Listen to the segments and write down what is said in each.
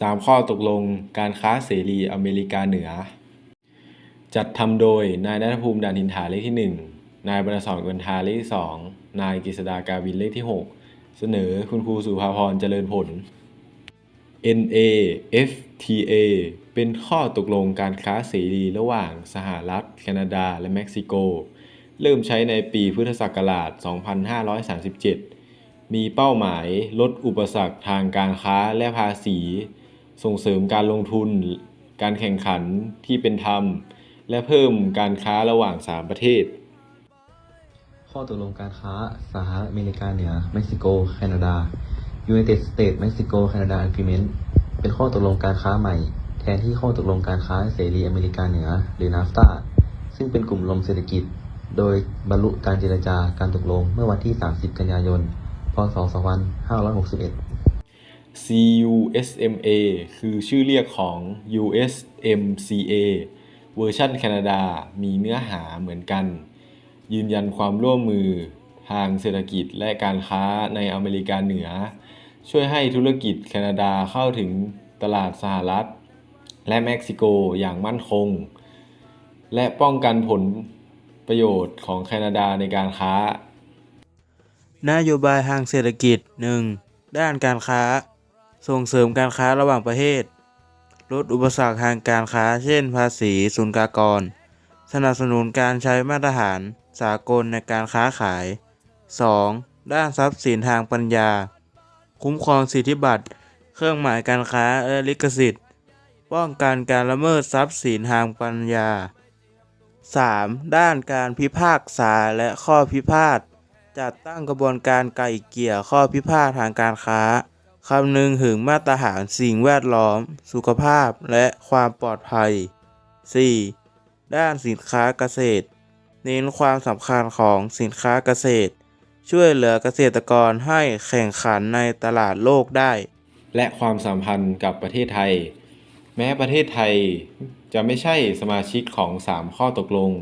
3 ข้อตกลงการค้าเสรีอเมริกาเหนือ จัดทำโดยนายนัทภูมิดานทินถาเลขที่ 1 นายบรรสอนกวนทาเลขที่ 2 นายกฤษดากาวินเลขที่ 6 เสนอคุณครูสุภาพรเจริญผล NAFTA เป็นข้อตกลงการค้าเสรีระหว่างสหรัฐ แคนาดา และเม็กซิโก เริ่มใช้ในปีพุทธศักราช 2537 มีเป้าหมายลดอุปสรรคทางการค้าและภาษี ส่งเสริมการลงทุน การแข่งขันที่เป็นธรรม และเพิ่มการค้าระหว่าง 3 ประเทศ ข้อตกลงการค้าสหรัฐอเมริกาเหนือเม็กซิโก แคนาดา United States Mexico Canada Agreement เป็นข้อตกลงการค้าใหม่ แทนที่ข้อตกลงการค้าเสรีอเมริกาเหนือหรือ NAFTA ซึ่งเป็นกลุ่มลมเศรษฐกิจ โดยบรรลุการเจรจาการตกลงเมื่อวันที่ 30 กันยายน พศ 2561 CUSMA คือชื่อเรียกของ USMCA เวอร์ชันแคนาดามีเนื้อหาเหมือนกัน ยืนยันความร่วมมือทางเศรษฐกิจและการค้าในอเมริกาเหนือ ช่วยให้ธุรกิจแคนาดาเข้าถึงตลาดสหรัฐ และเม็กซิโกอย่างมั่นคง และป้องกันผลประโยชน์ของแคนาดาในการค้า นโยบายทางเศรษฐกิจ 1. ด้านการค้า ส่งเสริมการค้าระหว่างประเทศ ลดอุปสรรคทางการค้า เช่น ภาษีศุลกากร สนับสนุนการใช้มาตรฐานสากลในการค้าขาย 2. ด้านทรัพย์สินทางปัญญา คุ้มครองสิทธิบัตร เครื่องหมายการค้าและลิขสิทธิ์ ป้องกันการละเมิดทรัพย์สินทางปัญญา 3. ด้านการพิพากษาและข้อพิพาท จัดตั้งกระบวนการไกล่เกลี่ยข้อพิพาททางการค้า คำนึงถึงมาตรฐานสิ่งแวดล้อม สุขภาพและความปลอดภัย 4. ด้านสินค้าเกษตร เน้นความสำคัญของสินค้าเกษตร ช่วยเหลือเกษตรกรให้แข่งขันในตลาดโลกได้ และความสัมพันธ์กับประเทศไทย แม้ประเทศไทยจะไม่ใช่สมาชิกของ 3 ข้อตกลง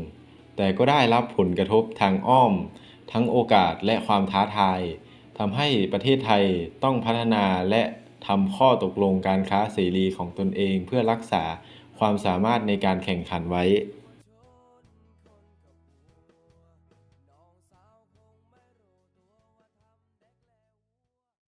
แต่ก็ได้รับผลกระทบทางอ้อม ทั้งโอกาสและความท้าทาย ทำให้ประเทศไทยต้องพัฒนาและทำข้อตกลงการค้าเสรีของตนเองเพื่อรักษาความสามารถในการแข่งขันไว้